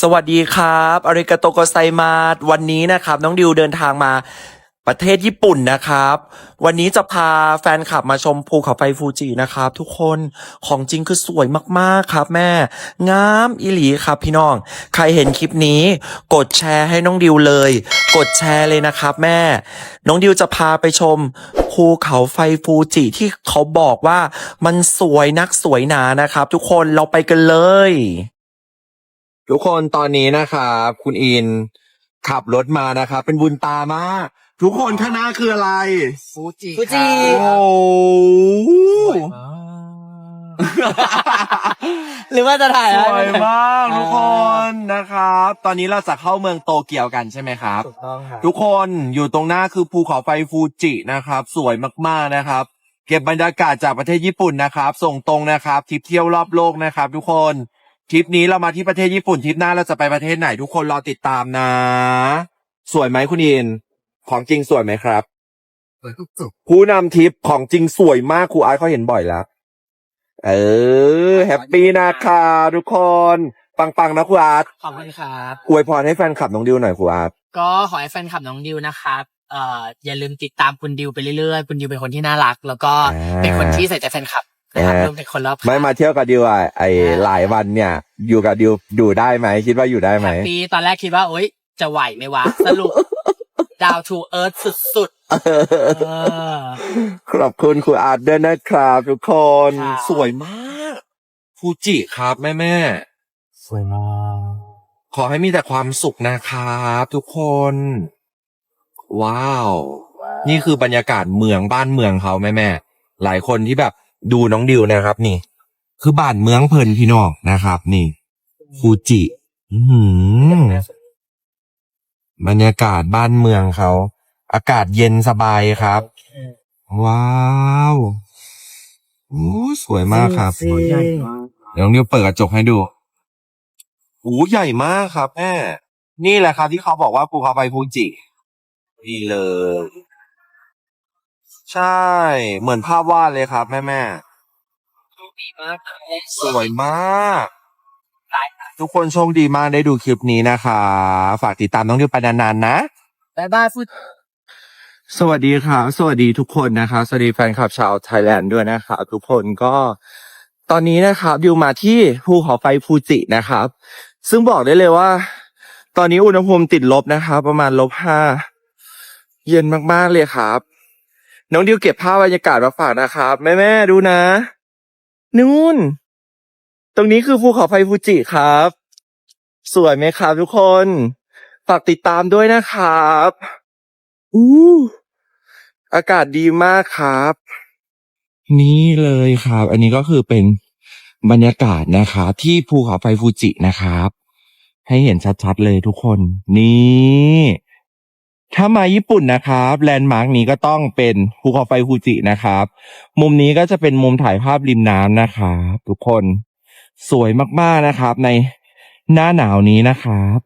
สวัสดีครับอาริกาโตโกไซมาสวันนี้นะครับ น้องดิวเดินทางมาประเทศญี่ปุ่นนะครับ วันนี้จะพาแฟนคลับมาชมภูเขาไฟฟูจินะครับ ทุกคนของจริงคือสวยมากๆครับแม่ งามอิหลีครับพี่น้อง ใครเห็นคลิปนี้ กดแชร์ให้น้องดิวเลย กดแชร์เลยนะครับแม่ น้องดิวจะพาไปชมภูเขาไฟฟูจิที่เขาบอกว่ามันสวยนักสวยหนานะครับ ทุกคนเราไปกันเลย ทุกคนตอนนี้นะครับคุณอินขับรถมานะครับเป็นบุญตามาก ทุกคนข้างหน้าคืออะไร ฟูจิฟูจิ โอ้โหหรือว่าจะถ่ายสอะไรวยมากอ่าทุกคนนะครับ ตอนนี้เราจะเข้าเมืองโตเกียวกันใช่ไหมครับ ถูกต้องครับทุกคนอยู่ตรงหน้าคือภูเขาไฟฟูจินะครับ สวยมากๆนะครับ เก็บบรรยากาศจากประเทศญี่ปุ่นนะครับ ส่งตรงนะครับทริปเที่ยวรอบโลกนะครับ ทุกคน ทริปนี้เรามาที่ประเทศญี่ปุ่นทริปหน้าเราจะไปประเทศไหนทุกคนรอติดตามนะ สวยไหมคุณอิน ของจริงสวยไหมครับเปิดทุกจุดผู้นำทริปของจริงสวยมากครูอาร์ตเขาเห็นบ่อยแล้ว เออ แฮปปี้นะคะทุกคน ปังๆนะครูอาร์ตขอบคุณครับอวยพรให้แฟนคลับน้องดิวหน่อยครูอาร์ตก็ขอให้แฟนคลับน้องดิวนะครับเอ่ออย่าลืมติดตามคุณดิวไปเรื่อยๆ คุณดิวเป็นคนที่น่ารัก แล้วก็เป็นคนที่ใส่ใจแฟนคลับ นะครับรวมถึงคนรอบข้าง ไม่มาเที่ยวกับดิวอะไอหลายวันเนี่ย อยู่กับดิวดูได้ไหมคิดว่าอยู่ได้ไหม แฮปปี้ตอนแรกคิดว่าโอ๊ยจะไหวไหมวะ สรุป ดาวทูเอิร์ธสุดๆเออ ขอบคุณครูอาร์ตด้วยนะครับทุกคนครับสวยมากฟูจิครับแม่แม่สวยมากๆขอให้มีแต่ความสุขนะครับทุกคน ว้าว นี่คือบรรยากาศเมืองบ้านเมืองเขาแม่แม่ๆหลายคนที่แบบ ดูน้องดิวนะครับ นี่ คือบ้านเมืองเพลินพี่น้องนะครับ นี่ฟูจิอื้อหือบรรยากาศบ้านเมืองเขา อากาศเย็นสบายครับ ว้าวโอ้สวยมากครับจริงเดี๋ยวน้องดิวเปิดกระจกให้ดูโอ้ใหญ่มากครับแม่นี่แหละครับที่เขาบอกว่าภูเขาไฟฟูจินี่เลย ใช่ เหมือนภาพวาดเลยครับ แม่แม่ดีมากครับๆสวยมาก ทุกคนโชคดีมากได้ดูคลิปนี้นะคะ ฝากติดตามน้องดิวไปนานๆนะบายบายฟูสวัสดีครับ สวัสดีทุกคนนะครับ สวัสดีแฟนคลับชาวไทยแลนด์ด้วยนะครับทุกคนก็ตอนนี้นะครับดิวมาที่ภูเขาไฟฟูจินะครับ ซึ่งบอกได้เลยว่า ตอนนี้อุณหภูมิติดลบนะครับ ประมาณลบห้าเย็นมากๆเลยครับ น้องดิวเก็บภาพบรรยากาศมาฝากนะครับ แม่ๆดูนะ นู่น ตรงนี้คือภูเขาไฟฟูจิครับ สวยไหมครับทุกคน ฝากติดตามด้วยนะครับอู้อากาศดีมากครับ นี่เลยครับ อันนี้ก็คือเป็นบรรยากาศนะครับที่ภูเขาไฟฟูจินะครับ ให้เห็นชัดๆเลยทุกคน นี่ ถ้ามาญี่ปุ่นนะครับแลนด์มาร์กนี้ก็ต้องเป็นภูเขาไฟฟูจินะครับ มุมนี้ก็จะเป็นมุมถ่ายภาพริมน้ำนะครับทุกคนสวยมากๆนะครับ ในหน้าหนาวนี้นะครับ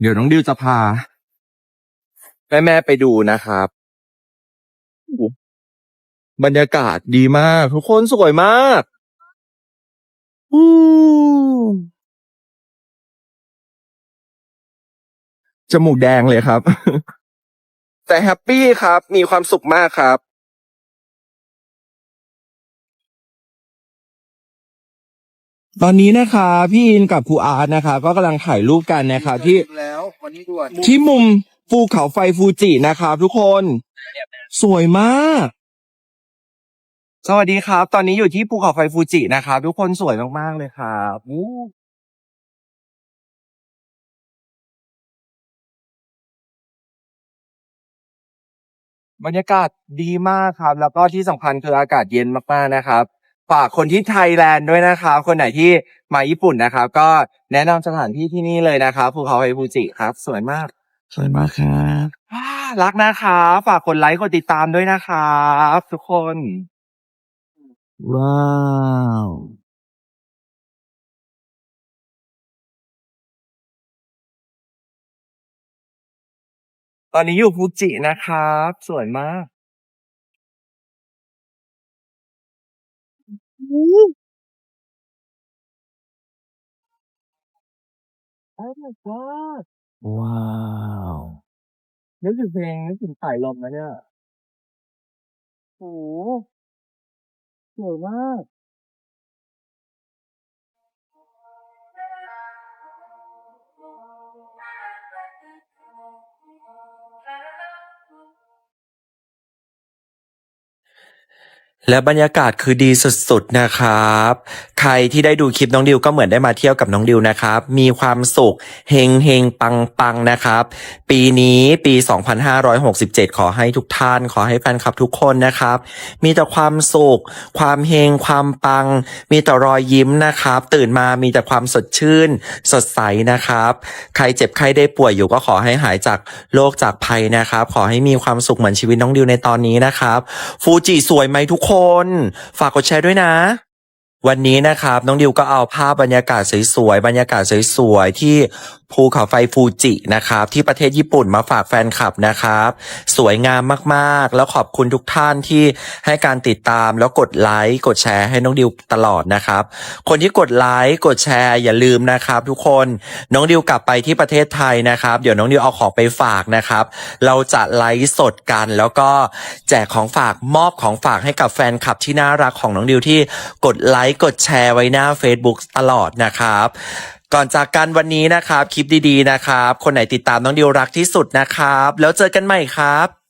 เดี๋ยวน้องดิวจะพา แม่แม่ไปดูนะครับบรรยากาศดีมาก ทุกคนสวยมาก จมูกแดงเลยครับ แต่แฮปปี้ครับ มีความสุขมากครับ ตอนนี้นะคะ พี่อินกับครูอาร์ตนะคะ ก็กำลังถ่ายรูปกันนะครับที่ แล้ววันนี้ด่วนที่มุมภูเขาไฟฟูจินะครับทุกคน สวยมาก สวัสดีครับ ตอนนี้อยู่ที่ภูเขาไฟฟูจินะครับทุกคนสวยมากๆเลยครับอู้ บรรยากาศดีมากครับ แล้วก็ที่สำคัญคืออากาศเย็นมากๆนะครับฝากคนที่ไทยแลนด์ด้วยนะครับ คนไหนที่มาญี่ปุ่นนะครับ ก็แนะนำสถานที่ที่นี่เลยนะครับภูเขาไฟฟูจิครับ สวยมากสวยมากครับอ่ารักนะครับฝากกดไลค์กดติดตามด้วยนะครับทุกคน ว้าว ตอนนี้อยู่ฟูจินะครับ สวยมาก my god ว้าวนึกถึงเพลงนึกถึงสายลมนะเนี่ยโอ้โหสวยมาก และบรรยากาศคือดีสุดๆนะครับ ใครที่ได้ดูคลิปน้องดิวก็เหมือนได้มาเที่ยวกับน้องดิวนะครับ มีความสุขเฮงเฮงปังปังนะครับ ปีนี้ปี 2567 ขอให้ทุกท่าน ขอให้แฟนคลับทุกคนนะครับ มีแต่ความสุข ความเฮงความปัง มีแต่รอยยิ้มนะครับ ตื่นมามีแต่ความสดชื่น สดใสนะครับ ใครเจ็บใครได้ป่วยอยู่ก็ขอให้หายจากโรคจากภัยนะครับ ขอให้มีความสุขเหมือนชีวิตน้องดิวในตอนนี้นะครับ ฟูจิสวยไหมทุกคนฝากกดแชร์ด้วยนะ วันนี้นะครับ น้องดิวก็เอาภาพบรรยากาศสวยๆบรรยากาศสวยๆที่ ภูเขาไฟฟูจินะครับ ที่ประเทศญี่ปุ่นมาฝากแฟนคลับนะครับ สวยงามมากๆ แล้วขอบคุณทุกท่านที่ให้การติดตามแล้วกดไลค์กดแชร์ให้น้องดิวตลอดนะครับ คนที่กดไลค์กดแชร์อย่าลืมนะครับ ทุกคนน้องดิวกลับไปที่ประเทศไทยนะครับ เดี๋ยวน้องดิวเอาของไปฝากนะครับ เราจะไลฟ์สดกันแล้วก็แจกของฝากมอบของฝากให้กับแฟนคลับที่น่ารักของน้องดิวที่กดไลค์กดแชร์ไว้หน้า Facebook ตลอดนะครับ ก่อนจากกันวันนี้นะครับ คลิปดีๆนะครับ คนไหนติดตามน้องดิวรักที่สุดนะครับ แล้วเจอกันใหม่ครับ